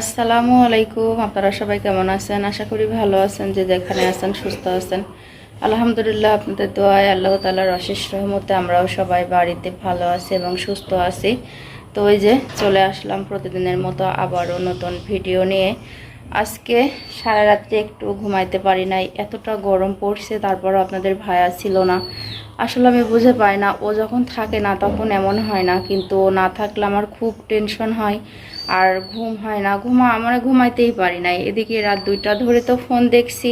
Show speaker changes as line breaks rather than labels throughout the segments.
আসসালামু আলাইকুম। আপনারা সবাই কেমন আছেন? আশা করি ভালো আছেন, যে যেখানে আছেন, সুস্থ আছেন। আলহামদুলিল্লাহ, আপনাদের দোয়ায় আল্লাহ তালার অশেষ রহমতে আমরাও সবাই বাড়িতে ভালো আছি এবং সুস্থ আছি। তো ওই যে চলে আসলাম প্রতিদিনের মতো আবারও নতুন ভিডিও নিয়ে। আজকে সারা রাত্রে একটু ঘুমাইতে পারি নাই, এতটা গরম পড়ছে, তারপরও আপনাদের ভায়া ছিল না। আসলে আমি বুঝে পাই না, ও যখন থাকে না তখন এমন হয় না, কিন্তু না থাকলে আমার খুব টেনশন হয়। আর ঘুম হয় না। ঘুমা আমার ঘুমাইতেই পারি নাই। এদিকে রাত দুইটা ধরে তো ফোন দেখছি।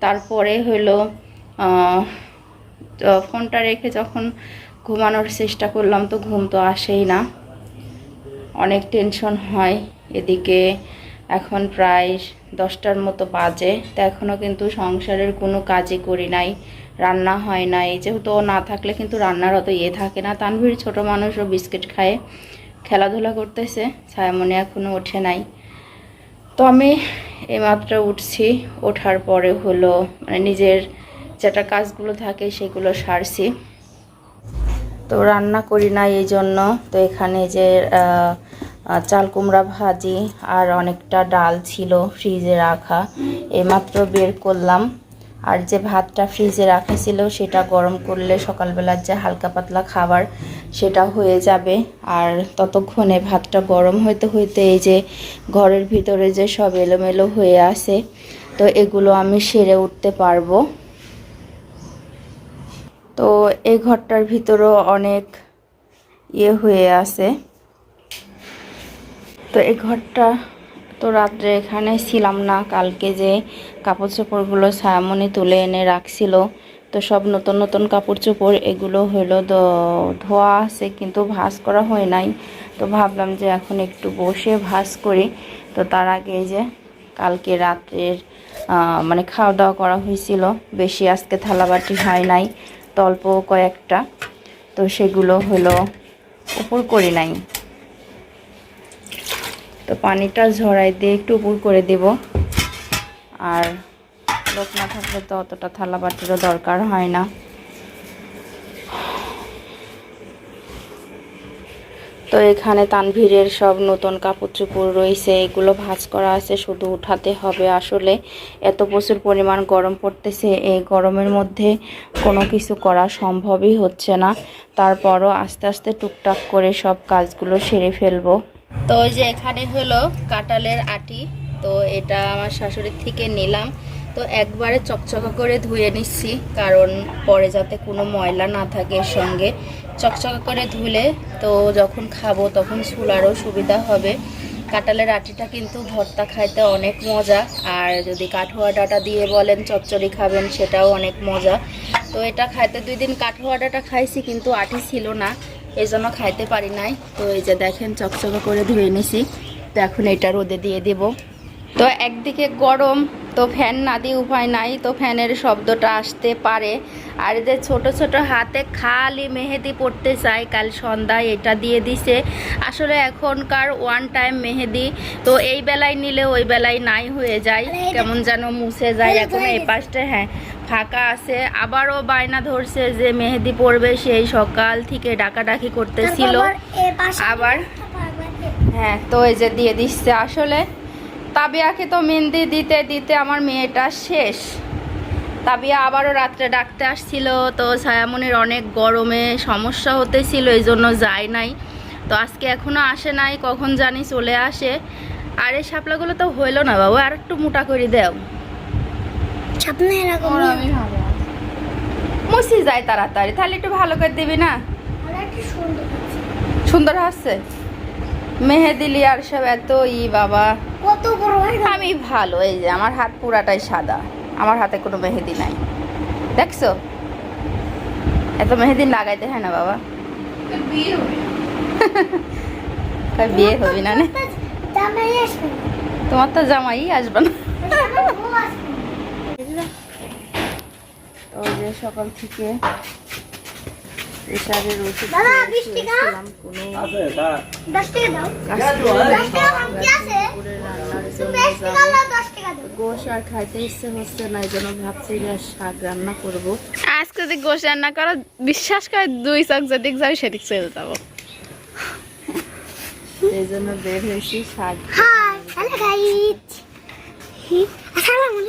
তারপরে হলো ফোনটা রেখে যখন ঘুমানোর চেষ্টা করলাম, তো ঘুম তো আসেই না। অনেক টেনশন হয়। এদিকে এখন প্রায় দশটার মতো বাজে। তো এখনও কিন্তু সংসারের কোনো কাজই করি নাই। রান্না হয় নাই। যেহেতু না থাকলে কিন্তু রান্নার অত ইয়ে থাকে না। তানভীর ছোট মানুষও বিস্কিট খায়। খেলাধুলা করতেছে ছায়ামনি এখনও ওঠে নাই। তো আমি এইমাত্র উঠছি, ওঠার পরে হলো মানে নিজের যেটা কাজগুলো থাকে সেগুলো সারছি। তো রান্না করি না এই জন্য। তো এখানে যে চাল কুমড়া ভাজি আর অনেকটা ডাল ছিল ফ্রিজে রাখা, এইমাত্র বের করলাম। আর যে ভাতটা ফ্রিজে রাখা ছিল সেটা গরম করলে সকালবেলার যে হালকা পাতলা খাবার সেটা হয়ে যাবে। আর ততক্ষণে ভাতটা গরম হইতে হইতে এই যে ঘরের ভিতরে যে সব এলোমেলো হয়ে আছে, তো এগুলো আমি সেরে উঠতে পারব। তো এই ঘরটার ভিতরও অনেক ইয়ে হয়ে আছে। তো এই ঘরটা তো রাত্রে এখানে ছিলাম না, কালকে যে কাপড় চোপড়গুলো ছায়ামনি তুলে এনে রাখছিল তো সব নতুন নতুন কাপড় চোপড় এগুলো হলো ধোয়া আছে কিন্তু ভাঁজ করা হয় নাই। তো ভাবলাম যে এখন একটু বসে ভাঁজ করি। তো তার আগে যে কালকে রাত্রের মানে খাওয়া দাওয়া করা হয়েছিল। বেশি আজকে থালাবাটি হয় নাই, তো অল্প কয়েকটা। তো সেগুলো হলো উপর করি নাই। তো পানিটা ঝরাই দিয়ে একটু উপর করে দেব। আর লোক না থাকলে তো অতটা থালা বাটিরও দরকার হয় না। তো এখানে তানভীরের সব নতুন কাপড় চোপড় রয়েছে, এগুলো ভাঁজ করা আছে, শুধু উঠাতে হবে আসলে। এত প্রচুর পরিমাণ গরম পড়তেছে, এই গরমের মধ্যে কোনো কিছু করা সম্ভবই হচ্ছে না। তারপরও আস্তে আস্তে টুকটাক করে সব কাজগুলো সেরে ফেলব। তো ওই যে এখানে হলো কাঁঠালের আটি, তো এটা আমার শাশুড়ির থেকে নিলাম। তো একবারে চকচকা করে ধুয়ে নিচ্ছি, কারণ পরে যাতে কোনো ময়লা না থাকে এর সঙ্গে। চকচকা করে ধুলে তো যখন খাব তখন চুলারও সুবিধা হবে। কাঁঠালের আটিটা কিন্তু ভর্তা খাইতে অনেক মজা, আর যদি কাঠুয়া ডাটা দিয়ে বলেন চচ্চড়ি খাবেন সেটাও অনেক মজা। তো এটা খাইতে দুই দিন কাঠোয়া ডাটা খাইছি কিন্তু আটি ছিল না এই জন্য খাইতে পারি নাই। তো এই যে দেখেন চকচকা করে ধুয়ে নিছি, তো এখন এটা রোদে দিয়ে দিব। তো একদিকে গরম তো ফ্যান না দিয়ে উপায় নাই তো ফ্যানের শব্দটা আসতে পারে। আর যে ছোট ছোট হাতে খালি মেহেদি পড়তে চাই কাল সন্ধ্যায় এটা দিয়ে দিছে। আসলে এখনকার ওয়ান টাইম মেহেদি তো এই বেলায় নিলে ওই বেলায় নাই হয়ে যায়। কেমন যেন মুছে যায় এখন এই পাশটা হ্যাঁ ফাঁকা আছে। আবারও বায়না ধরছে যে মেহেদি পড়বে সেই সকাল থেকে ডাকাডাকি করতেছিল। আবার হ্যাঁ তো এই যে দিয়ে দিচ্ছে। আসলে তাবিয়াকে তো মেহেন্দি দিতে দিতে আমার মেয়েটা শেষ। তাবিয়া আবারও রাত্রে ডাকতে আসছিল তো ছায়ামনির অনেক গরমে সমস্যা হতেছিল এই জন্য যায় নাই। তো আজকে এখনও আসে নাই কখন জানি চলে আসে। আর এই শাপলাগুলো তো হইল না বাবু আর একটু মোটা করে দেও।
এরকম
মুসি যায় তাড়াতাড়ি তাহলে একটু ভালো করে দিবি না?
সুন্দর
সুন্দর হাসছে মেহেদি লিয়ার সব এত ই বাবা।
কত বড়
আমি ভালো এই যে আমার হাত পুরাটাই সাদা। আমার হাতে কোনো মেহেদি নাই। দেখছ? এত মেহেদি লাগাইতে হয় না বাবা। বিয়ে হবি না? তোমার তো জামাই আসবে না। তো যে সকাল থেকে এসারের ওষুধ
খেয়েছিলাম
গোশ আর খাইতে ইচ্ছে হচ্ছে না এই জন্য ভাবছি শাক রান্না করব।
আজকে যদি গোশ রান্না করো বিশ্বাস করে দুই চোখ যেদিক যাবি সেদিক চলে যাব।
এই জন্য বের হয়েছি শাক
আসসালামু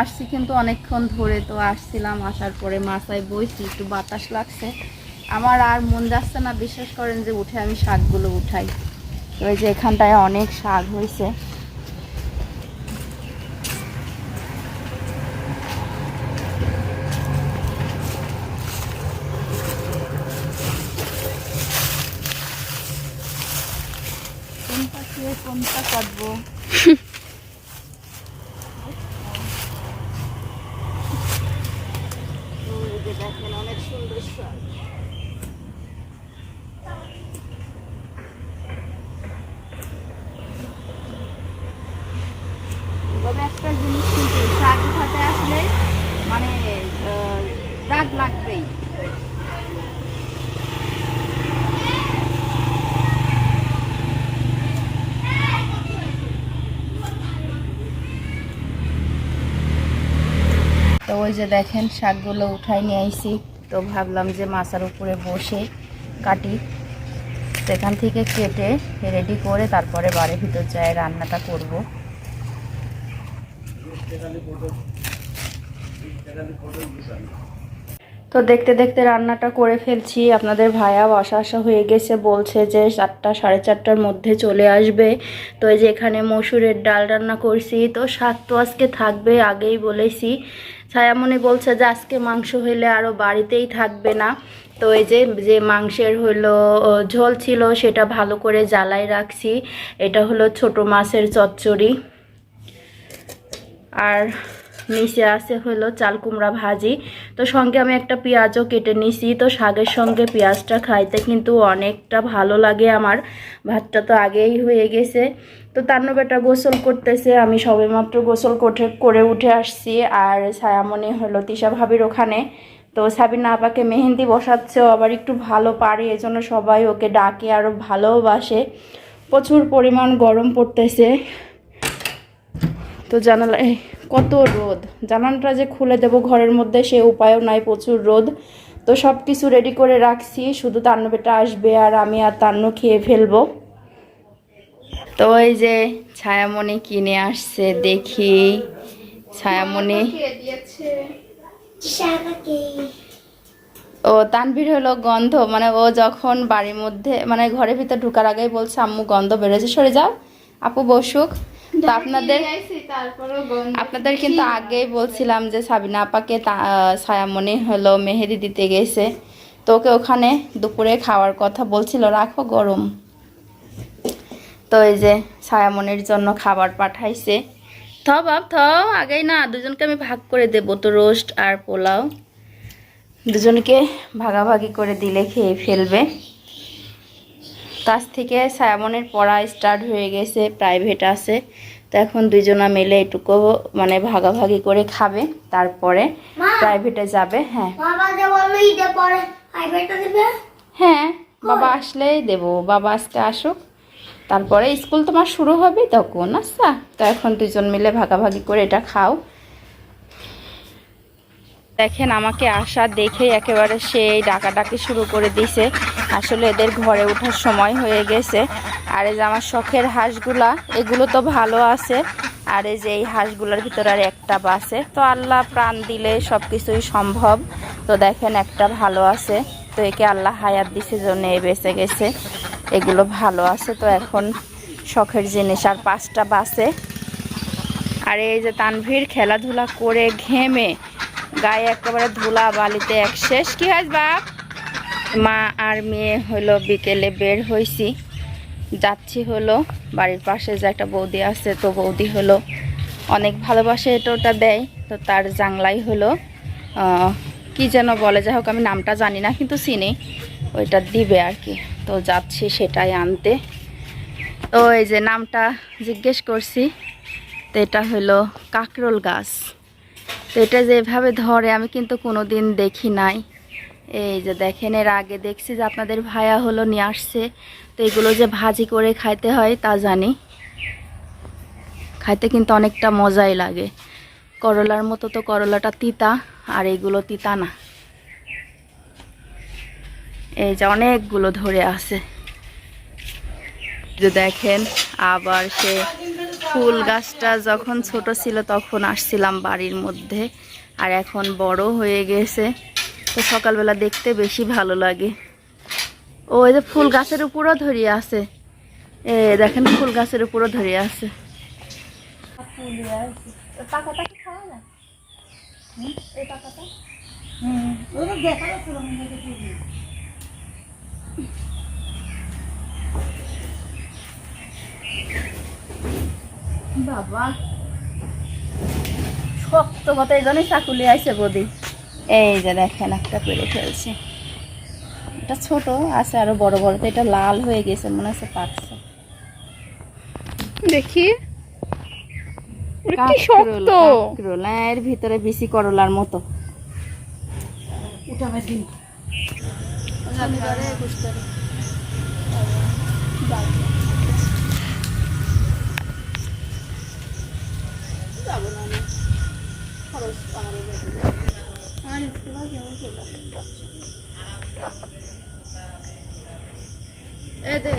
আসছি কিন্তু অনেকক্ষণ ধরে তো আসছিলাম, আসার পরে মাথায় বইছি, একটু বাতাস লাগছে। আমার আর মন যাচ্ছে না, বিশ্বাস করেন যে উঠে আমি শাকগুলো উঠাই। তো এই যে এখানটায় অনেক শাক হয়েছে। কোনটা কাটবো? সুন্দর জিনিস শাক আসলে মানে দাগ লাগবেই। তো ওই যে দেখেন, শাকগুলো উঠাই নিয়ে আইছি। তো ভাবলাম যে মাছার উপরে বসে কাটি। সেখান থেকে কেটে রেডি করে তারপরে বাড়ির ভিতর যায় রান্নাটা করব। তো দেখতে দেখতে রান্নাটা করে ফেলছি। আপনাদের ভাইয়াও আসা আসা হয়ে গেছে, বলছে যে চারটা সাড়ে চারটার মধ্যে চলে আসবে। তো এই যে এখানে মসুরের ডাল রান্না করছি। তো শাক তো আজকে থাকবে আগেই বলেছি। ছায়ামণি বলছে যে আজকে মাংস হইলে আরও বাড়িতেই থাকবে না। তো এই যে যে মাংসের হইল ঝোল ছিল সেটা ভালো করে জ্বালায় রাখছি। এটা হলো ছোট মাছের চচ্চড়ি। আর নিচে আছে হলো চাল, কুমড়া, ভাজি। তো সঙ্গে আমি একটা পেঁয়াজও কেটে নিছি। তো শাকের সঙ্গে পেঁয়াজটা খাইতে কিন্তু অনেকটা ভালো লাগে আমার। ভাতটা তো আগেই হয়ে গেছে। তো তান্ন বেটা গোসল করতেছে। আমি সবেমাত্র গোসল কোঠে, করে উঠে আসছি। আর ছায়ামণি হলো তিশা ভাবির ওখানে। তো সাবিনা আপাকে মেহেন্দি বসাচ্ছেও আবার একটু ভালো পারে। এজন্য সবাই ওকে ডাকে আরও ভালোবাসে। প্রচুর পরিমাণ গরম পড়তেছে। তো জানালা কত রোদ। জানানটা যে খুলে দেব ঘরের মধ্যে, সে উপায়ও নাই, প্রচুর রোদ। তো সব কিছু রেডি করে রাখছি, শুধু তান্নু বেটা আসবে আর আমি আর তান্নু খেয়ে ফেলব। তো এই যে ছায়ামণি কিনে আসছে, দেখি। ছায়ামণি। ও, তানভীর হলো গন্ধ মানে ও যখন বাড়ির মধ্যে মানে ঘরের ভিতরে ঢুকার আগেই বলছে, আম্মু, গন্ধ বেড়েছে, সরে যাও। আপু বসুক। তো আপনাদের আপনাদের কিন্তু আগেই বলছিলাম যে সাবিনা আপাকে ছায়ামণি হলো মেহেদি দিতে গেছে। তো ওকে ওখানে দুপুরে খাওয়ার কথা বলছিল রাখো গরম। তো এই যে ছায়ামণির জন্য খাবার পাঠাইছে। থ বাপ থ আগেই না দুজনকে আমি ভাগ করে দেবো তো রোস্ট আর পোলাও। দুজনকে ভাগাভাগি করে দিলে খেয়ে ফেলবে। কাছ থেকে সায়ামনের পড়া স্টার্ট হয়ে গেছে প্রাইভেট আছে। তো এখন দুজনা মিলে এটুকু মানে ভাগাভাগি করে খাবে তারপরে প্রাইভেটে যাবে হ্যাঁ। হ্যাঁ বাবা আসলেই দেবো বাবা আজকে আসুক তারপরে স্কুল তোমার শুরু হবে তখন আচ্ছা। তো এখন দুজন মিলে ভাগাভাগি করে এটা খাও। দেখেন আমাকে আসা দেখে একেবারে সেই ডাকাডাকি শুরু করে দিছে আসলে এদের ঘরে ওঠার সময় হয়ে গেছে। আর এই যে আমার শখের হাঁসগুলা, এগুলো তো ভালো আছে। আর এই যে এই হাঁসগুলোর ভিতরে আর একটা বাসে। তো আল্লাহ প্রাণ দিলে সব কিছুই সম্ভব। তো দেখেন একটা ভালো আছে। তো একে আল্লাহ হায়াত দিছে জন্য এ বেঁচে গেছে। এগুলো ভালো আছে। তো এখন শখের জিনিস। আর পাঁচটা বাসে। আর এই যে তানভীর খেলাধুলা করে ঘেমে গায়ে একেবারে ধুলা বালিতে এক শেষ। কি হয় বাপ? মা আর মেয়ে হলো বিকেলে বের হয়েছি যাচ্ছি হলো বাড়ির পাশে যে একটা বৌদি আছে, তো বৌদি হলো অনেক ভালোবাসে এটা ওটা দেয়। তো তার জাংলাই হলো কি যেন বলে, যাই হোক আমি নামটা জানি না, কিন্তু চিনি। ওইটা দিবে আর কি। তো যাচ্ছি সেটাই আনতে। তো এই যে নামটা জিজ্ঞেস করছি, তো এটা হলো কাকরোল গাছ। তো এটা যেভাবে ধরে, আমি কিন্তু কোনো দিন দেখি নাই। এই যে দেখেন, এর আগে দেখছি যে আপনাদের ভায়া হলো নিয়ে আসছে। তো এগুলো যে ভাজি করে খাইতে হয়, তা জানি। খাইতে কিন্তু অনেকটা মজাই লাগে। করলার মতো তো করলাটা তিতা, আর এগুলো তিতা না। এই যে অনেকগুলো ধরে আছে। যে দেখেন, আবার সে ফুল গাছটা যখন ছোট ছিল, তখন আসছিলাম বাড়ির মধ্যে। আর এখন বড় হয়ে গেছে। তো সকালবেলা দেখতে বেশি ভালো লাগে। ও, এই যে ফুল গাছের উপরও ধরিয়ে আছে। এ, দেখেন, ফুল গাছের উপরও ধরিয়ে আছে। বাবা, শক্ত কথা এই জন্যই চাকুলি আইসে বদি। এই যে দেখেন একটা পেরে ফেলছে। এটা ছোট আছে আরও বড় বড় তো এটা লাল হয়ে গেছে মনে হচ্ছে পাকছে
দেখি। এর ভিতরে বেশি
করলার মতো। যাব না খরচ 哎，对。